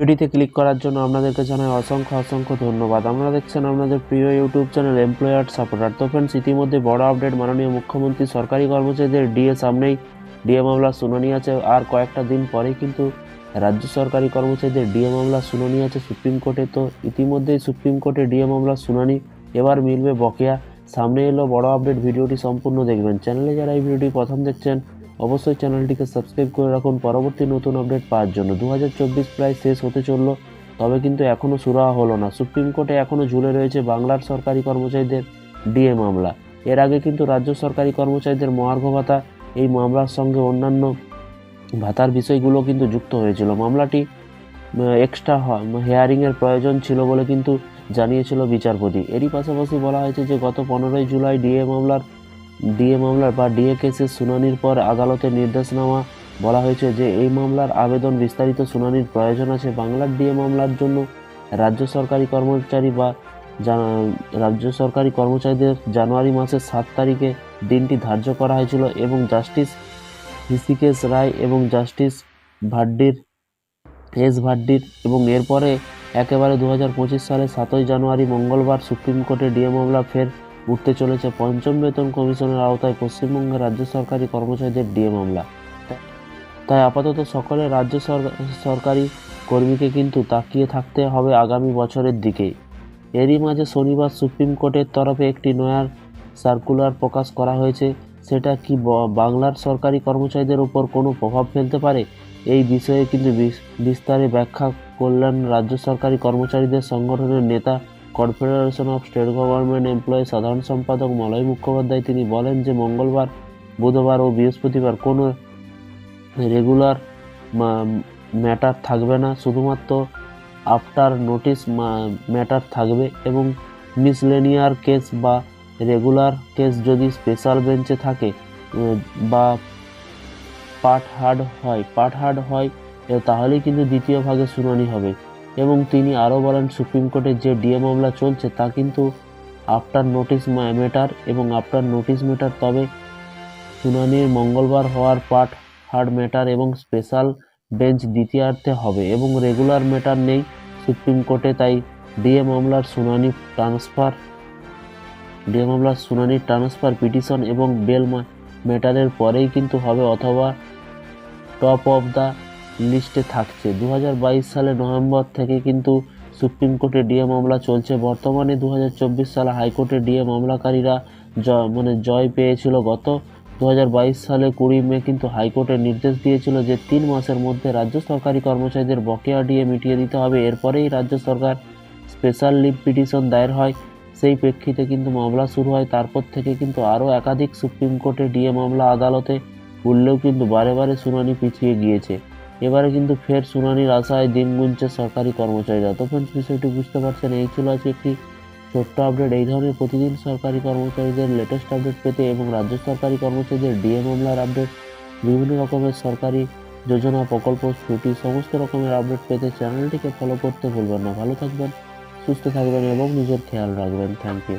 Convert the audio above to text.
ভিডিওতে ক্লিক করার জন্য আপনাদেরকে জানাই অসংখ্য অসংখ্য ধন্যবাদ। আপনারা দেখছেন আপনাদের প্রিয় ইউটিউব চ্যানেল এমপ্লয়ার সাপোর্টার তো ফ্রেন্ডস ইতিমধ্যে বড় আপডেট মাননীয় মুখ্যমন্ত্রী সরকারি কর্মচারীদের ডিএ সামনেই ডিএ মামলা শুনানি আছে। আর কয়েকটা দিন পরেই কিন্তু রাজ্য সরকারি কর্মচারীদের ডিএ মামলা শুনানি আছে সুপ্রিম কোর্টে। তো ইতিমধ্যেই সুপ্রিম কোর্টে ডিএ মামলা শুনানি এবার মিলবে বকেয়া। সামনে এলো বড় আপডেট ভিডিওটি সম্পূর্ণ দেখবেন। চ্যানেলে যারা এই ভিডিওটি প্রথম দেখছেন অবশ্যই চ্যানেলটিকে সাবস্ক্রাইব করে রাখুন। পরবর্তী নতুন আপডেট পাওয়ার জন্য। দু হাজার চব্বিশ প্রায় শেষ হতে চলল, তবে কিন্তু এখনও সুরাহা হলো না। সুপ্রিম কোর্টে এখনও ঝুলে রয়েছে বাংলার সরকারি কর্মচারীদের ডিএ মামলা। এর আগে কিন্তু রাজ্য সরকারি কর্মচারীদের মহার্ঘ ভাতা, এই মামলার সঙ্গে অন্যান্য ভাতার বিষয়গুলো কিন্তু যুক্ত হয়েছিল। মামলাটি এক্সট্রা হেয়ারিংয়ের প্রয়োজন ছিল বলে কিন্তু জানিয়েছিল বিচারপতি। এরই পাশাপাশি বলা হয়েছে যে গত পনেরোই জুলাই ডিএ মামলার ডিএ মামলার বা ডিএ কেসের শুনানির পর আদালতের নির্দেশনামা বলা হয়েছে যে এই মামলার আবেদন বিস্তারিত শুনানির প্রয়োজন আছে। বাংলার ডিএ মামলার জন্য রাজ্য সরকারি কর্মচারী বা রাজ্য সরকারি কর্মচারীদের জানুয়ারি মাসের সাত তারিখে দিনটি ধার্য করা হয়েছিল এবং জাস্টিস ঋষিকেশ রায় এবং জাস্টিস ভাড্ডির, এস ভাড্ডির এবং এরপরে একেবারে দু হাজার পঁচিশ সালে সাতই জানুয়ারি মঙ্গলবার সুপ্রিম কোর্টে ডিএ মামলা ফের উঠতে চলেছে পঞ্চম বেতন কমিশনের আওতায় পশ্চিমবঙ্গের রাজ্য সরকারি কর্মচারীদের ডিএ মামলা। তাই আপাতত সকলে রাজ্য সরকারি কর্মীকে কিন্তু তাকিয়ে থাকতে হবে আগামী বছরের দিকে। এরই মাঝে শনিবার সুপ্রিম কোর্টের তরফে একটি নয়া সার্কুলার প্রকাশ করা হয়েছে। সেটা কি বাংলার সরকারি কর্মচারীদের উপর কোনো প্রভাব ফেলতে পারে? এই বিষয়ে কিন্তু বিস্তারে ব্যাখ্যা করলেন রাজ্য সরকারি কর্মচারীদের সংগঠনের নেতা confederation of state government employee সাধারণ সম্পাদক মলয় মুখোপাধ্যায়, তিনি বলেন যে মঙ্গলবার, বুধবার ও বৃহস্পতিবার কোনো রেগুলার ম্যাটার থাকবে না। শুধুমাত্র আফটার নোটিশ ম্যাটার থাকবে এবং মিসলেনিয়ার কেস বা রেগুলার কেস যদি স্পেশাল বেঞ্চে থাকে, বা পার্ট হার্ড হয় পার্ট হার্ড হয়, তাহলেই কিন্তু দ্বিতীয় ভাগে শুনানি হবে। এবং তিনি আরও বলেন, সুপ্রিম কোর্টের যে ডিএ মামলা চলছে তা কিন্তু আফটার নোটিশ ম্যাটার এবং আফটার নোটিশ ম্যাটার, তবে শুনানির মঙ্গলবার হওয়ার পার্ট হার্ড ম্যাটার এবং স্পেশাল বেঞ্চ দ্বিতীয়ার্থে হবে এবং রেগুলার ম্যাটার নেই সুপ্রিম কোর্টে, তাই ডিএ মামলার শুনানি ট্রান্সফার, ডিএ মামলার শুনানি ট্রান্সফার পিটিশন এবং বেল ম্যাটারের পরেই কিন্তু হবে অথবা টপ অফ দ্য লিস্টে থাকছে। দু হাজার বাইশ সালে নভেম্বর থেকে কিন্তু সুপ্রিম কোর্টে ডিএ মামলা চলছে। বর্তমানে দু হাজার চব্বিশ সালে হাইকোর্টে ডিএ মামলাকারীরা জ- মানে জয় পেয়েছিল গত দু হাজার বাইশ সালে কুড়ি মে কিন্তু হাইকোর্টের নির্দেশ দিয়েছিল যে তিন মাসের মধ্যে রাজ্য সরকারি কর্মচারীদের বকেয়া ডিএ মিটিয়ে দিতে হবে। এরপরেই রাজ্য সরকার স্পেশাল লিভ পিটিশন দায়ের হয়। সেই প্রেক্ষিতে কিন্তু মামলা শুরু হয়। তারপর থেকে কিন্তু আরও একাধিক সুপ্রিম কোর্টে ডিএ মামলা আদালতে উঠলেও কিন্তু বারে বারে শুনানি পিছিয়ে গিয়েছে। এবারে কিন্তু ফের শুনানির আশায় দিন গুনছে সরকারি কর্মচারীরা। তো ফ্রেন্ডস বিষয়টি বুঝতে পারছেন, এই ছিল আজকে একটি ছোট্ট আপডেট এই ধরনের প্রতিদিন সরকারি কর্মচারীদের লেটেস্ট আপডেট পেতে এবং রাজ্য সরকারি কর্মচারীদের ডিএ মামলার আপডেট বিভিন্ন রকমের সরকারি যোজনা, প্রকল্প, ছুটি, সমস্ত রকমের আপডেট পেতে চ্যানেলটিকে ফলো করতে ভুলবেন না। ভালো থাকবেন, সুস্থ থাকবেন এবং নিজের খেয়াল রাখবেন। Thank you